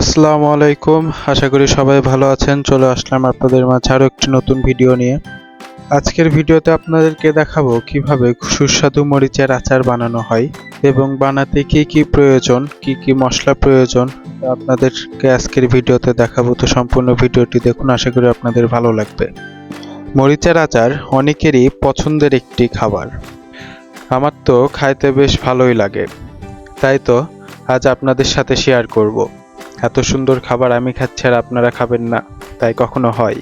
আসসালামু আলাইকুম। আশা করি সবাই ভালো আছেন। চলে আসলাম আপনাদের মাঝে আরও একটি নতুন ভিডিও নিয়ে। আজকের ভিডিওতে আপনাদেরকে দেখাবো কীভাবে সুস্বাদু মরিচের আচার বানানো হয় এবং বানাতে কি কি প্রয়োজন, কি কি মশলা প্রয়োজন আপনাদেরকে আজকের ভিডিওতে দেখাবো। তো সম্পূর্ণ ভিডিওটি দেখুন, আশা করি আপনাদের ভালো লাগবে। মরিচের আচার অনেকেরই পছন্দের একটি খাবার। আমার তো খাইতে বেশ ভালোই লাগে। তাই তো আজ আপনাদের সাথে শেয়ার করব। এত সুন্দর খাবার আমি খাচ্ছি আর আপনারা খাবেন না, তাই কখনো হয়।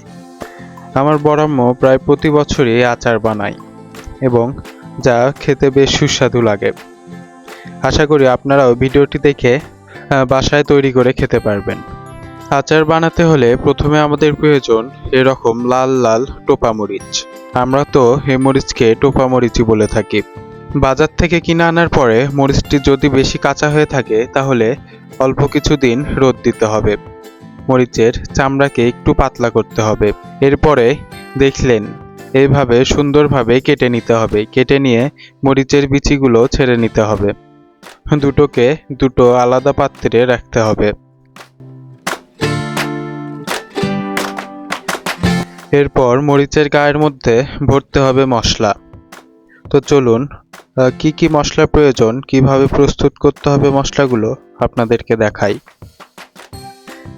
আমার বড়াম্ম প্রায় প্রতি বছরই আচার বানায় এবং যা খেতে বেশ সুস্বাদু লাগে। আশা করি আপনারাও ভিডিওটি দেখে বাসায় তৈরি করে খেতে পারবেন। আচার বানাতে হলে প্রথমে আমাদের প্রয়োজন এরকম লাল লাল টোপা মরিচ। আমরা তো এই মরিচকে টোপা মরিচই বলে থাকি। বাজার থেকে কিনে আনার পরে মরিচটি যদি বেশি কাঁচা হয়ে থাকে, তাহলে অল্প কিছুদিন রোদ দিতে হবে। মরিচের চামড়াকে একটু পাতলা করতে হবে। এরপরে দেখলেন এইভাবে সুন্দরভাবে কেটে নিতে হবে। কেটে নিয়ে মরিচের বিচিগুলো ছেড়ে নিতে হবে। দুটোকে দুটো আলাদা পাত্রে রাখতে হবে। এরপর মরিচের গায়ের মধ্যে ভরতে হবে মশলা। তো চলুন কি কি মশলা প্রয়োজন? কীভাবে প্রস্তুত করতে হবে মশলাগুলো? আপনাদেরকে দেখাই।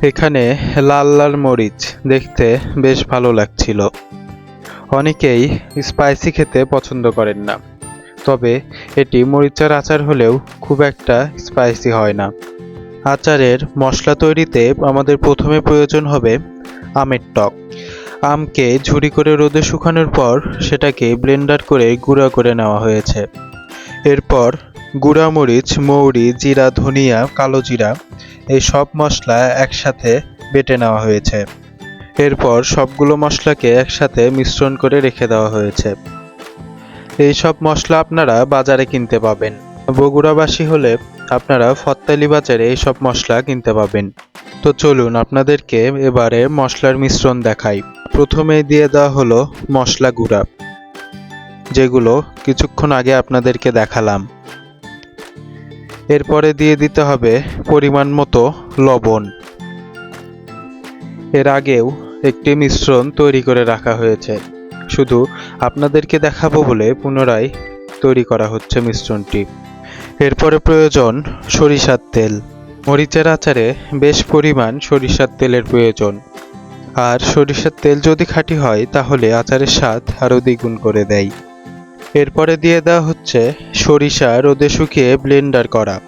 এখানে লাল লাল মরিচ দেখতে বেশ ভালো লাগছিল। অনেকেই স্পাইসি খেতে পছন্দ করেন না। তবে এটি মরিচের আচার হলেও খুব একটা স্পাইসি হয় না। আচারের মশলা তৈরিতে আমাদের প্রথমে প্রয়োজন হবে আমের টক। আমকে ঝুরি করে রোদে শুকানোর পর সেটাকে ব্লেন্ডার করে গুঁড়া করে নেওয়া হয়েছে। এরপর গুঁড়া মরিচ, মৌরি, জিরা, ধনিয়া, কালো জিরা, এই সব মশলা একসাথে বেটে নেওয়া হয়েছে। এরপর সবগুলো মশলাকে একসাথে মিশ্রণ করে রেখে দেওয়া হয়েছে। এই সব মশলা আপনারা বাজারে কিনতে পাবেন। বগুড়াবাসী হলে আপনারা ফত্তালি বাজারে এই সব মশলা কিনতে পাবেন। তো চলুন আপনাদেরকে এবারে মশলার মিশ্রণ দেখাই। প্রথমে দিয়ে দেওয়া হলো মশলা গুঁড়া, যেগুলো কিছুক্ষণ আগে আপনাদেরকে দেখালাম। এরপরে দিয়ে দিতে হবে পরিমাণ মতো লবণ। এর আগেও একটি মিশ্রণ তৈরি করে রাখা হয়েছে। শুধু আপনাদেরকে দেখাবো বলে পুনরায় তৈরি করা হচ্ছে মিশ্রণটি। এরপরে প্রয়োজন সরিষার তেল। মরিচের আচারে বেশ পরিমাণ সরিষার তেলের প্রয়োজন। আর সরিষার তেল যদি খাঁটি হয়, তাহলে আচারের স্বাদ আরও দ্বিগুণ করে দেয়। এরপরে দিয়ে দেওয়া হচ্ছে সরিষা রোদে শুকিয়ে ব্লেন্ডার করা।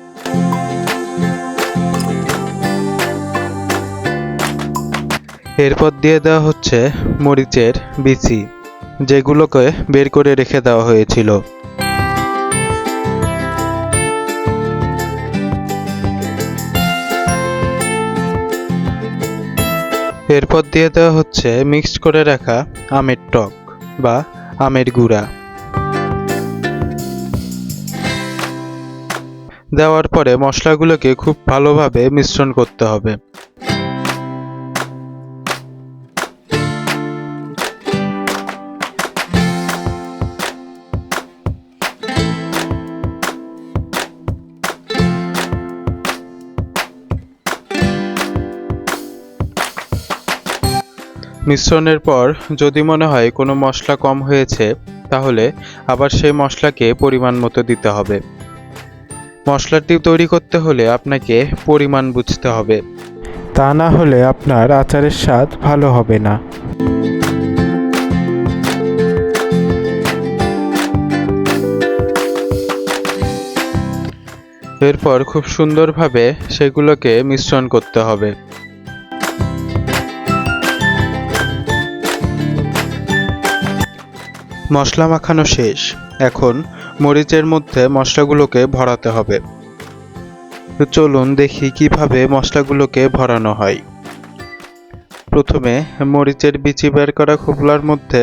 এরপর দিয়ে দেওয়া হচ্ছে মরিচের বিচি, যেগুলোকে বের করে রেখে দেওয়া হয়েছিল। এরপর দিয়ে দেওয়া হচ্ছে মিক্সড করে রাখা আমের টক বা আমের গুঁড়া। দেওয়ার পরে মশলাগুলোকে খুব ভালোভাবে মিশ্রণ করতে হবে। মিশ্রণের পর যদি মনে হয় কোনো মশলা কম হয়েছে, তাহলে আবার সেই মশলাকে পরিমাণ মতো দিতে হবে। মশলাটি তৈরি করতে হলে আপনাকে পরিমাণ বুঝতে হবে। তা না হলে আপনার আচারের স্বাদ ভালো হবে না। এরপর খুব সুন্দরভাবে সেগুলোকে মিশ্রণ করতে হবে। মশলা মাখানো শেষ। এখন মরিচের মধ্যে মশলাগুলোকে ভরাতে হবে। তো চলুন দেখি কীভাবে মশলাগুলোকে ভরানো হয়। প্রথমে মরিচের বিচি বের করা খোপলার মধ্যে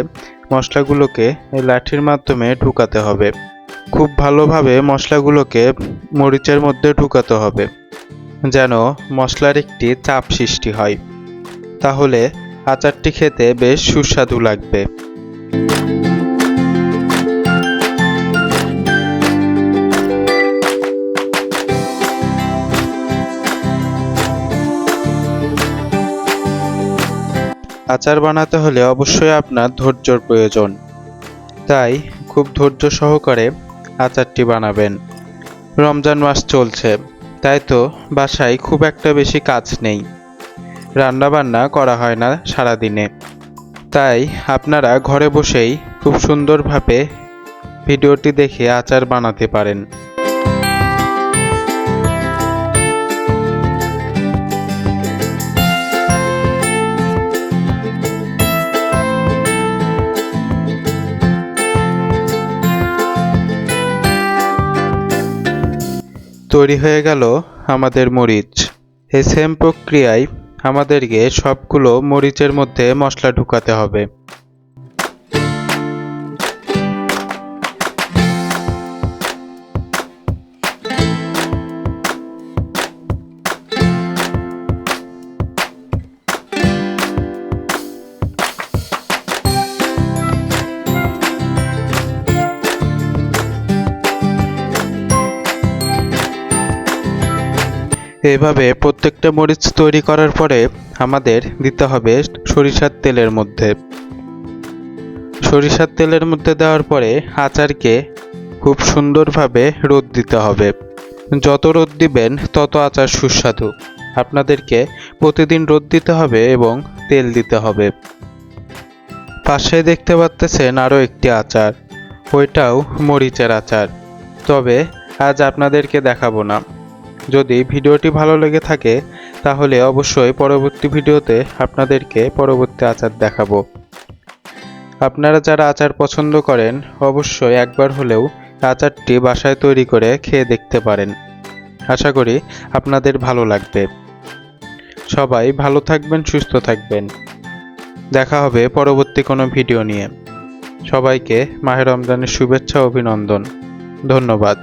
মশলাগুলোকে লাঠির মাধ্যমে ঢুকাতে হবে। খুব ভালোভাবে মশলাগুলোকে মরিচের মধ্যে ঢুকাতে হবে, যেন মশলার একটি চাপ সৃষ্টি হয়। তাহলে আচারটি খেতে বেশ সুস্বাদু লাগবে। আচার বানাতে হলে অবশ্যই আপনার ধৈর্যর প্রয়োজন। তাই খুব ধৈর্য সহকারে আচারটি বানাবেন। রমজান মাস চলছে, তাই তো বাসায় খুব একটা বেশি কাজ নেই। রান্না বান্না করা হয় না সারাদিনে। তাই আপনারা ঘরে বসেই খুব সুন্দরভাবে ভিডিওটি দেখে আচার বানাতে পারেন। তৈরি হয়ে গেল আমাদের মরিচ। এই সেম প্রক্রিয়ায় আমাদেরকে সবগুলো মরিচের মধ্যে মশলা ঢুকাতে হবে। এভাবে প্রত্যেকটা মরিচ তৈরি করার পরে আমাদের দিতে হবে সরিষার তেলের মধ্যে। সরিষার তেলের মধ্যে দেওয়ার পরে আচারকে খুব সুন্দরভাবে রোদ দিতে হবে। যত রোদ দিবেন, তত আচার সুস্বাদু। আপনাদেরকে প্রতিদিন রোদ দিতে হবে এবং তেল দিতে হবে। পাশে দেখতে পাচ্তেছেন আরও একটি আচার। ওইটাও মরিচের আচার। তবে আজ আপনাদেরকে দেখাবো না। যদি ভিডিওটি ভালো লেগে থাকে, তাহলে অবশ্যই পরবর্তী ভিডিওতে আপনাদেরকে পরবর্তী আচার দেখাবো। আপনারা যারা আচার পছন্দ করেন, অবশ্যই একবার হলেও আচারটি বাসায় তৈরি করে খেয়ে দেখতে পারেন। আশা করি আপনাদের ভালো লাগবে। সবাই ভালো থাকবেন, সুস্থ থাকবেন। দেখা হবে পরবর্তী কোনো ভিডিও নিয়ে। সবাইকে মাহের রমজানের শুভেচ্ছা, অভিনন্দন। ধন্যবাদ।